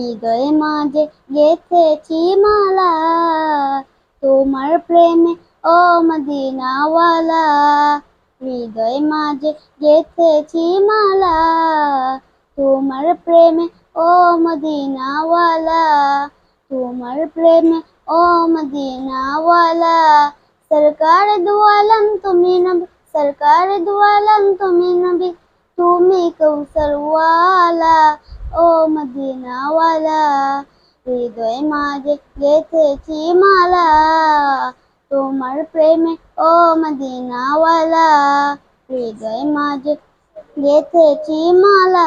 হৃদয়ে মাঝে গেথেছি মালা তোমার প্রেমে ও মদিনাওয়ালা হৃদয়ে মাঝে গেথেছি মালা তোমার প্রেমে ও মদিনাওয়ালা তোমার প্রেমে ও মদিনাওয়ালা সরকার দুয়ালম তুমি নবী সরকার দুয়ালম তুমি নবী তুমি কৌসরওয়ালা ও মদিনাওয়ালা হৃদয় মাঝে গেথেছি মালা তোমার প্রেমে ও মদিনাওয়ালা হৃদয় মাঝে গেথেছি মালা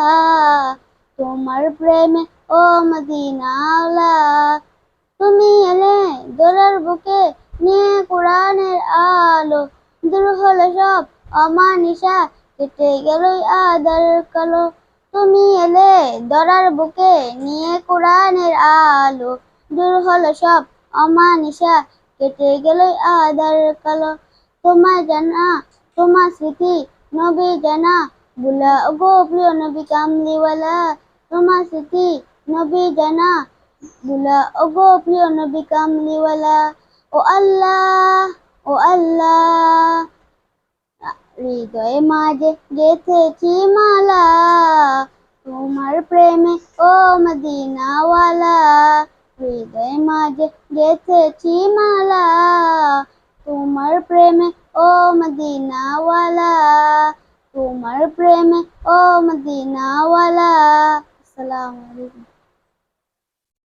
তোমার প্রেমে ও মদিনাওয়ালা তুমি এলে দোলার বুকে নিয়ে কোরআনের আলো দূর হলো সব অমানিসা কেটে গেল আদার কালো তুমি এলে দরার বুকে নিয়ে কোরআনের আলো দূর হলো সব অমানিসা কেটে গেল আদার কালো। তোমার জানা, তোমার স্মৃতি, নবী জানা। বুলা গো প্রিয় নবী কামলিওয়ালা, তোমার স্মৃতি, নবী জানা। বুলা ওগো প্রিয় নবী কামলিওয়ালা, ও আল্লাহ ও আল্লাহ। হৃদয়ে মাঝে গেথেছি মালা। প্রেমে, ও মদিনাওয়ালা, হৃদয় মাঝে গেছেছি মালা। তোমার প্রেমে, ও মদিনাওয়ালা, তোমার প্রেমে, ও মদিনাওয়ালা। আসসালামু আলাইকুম।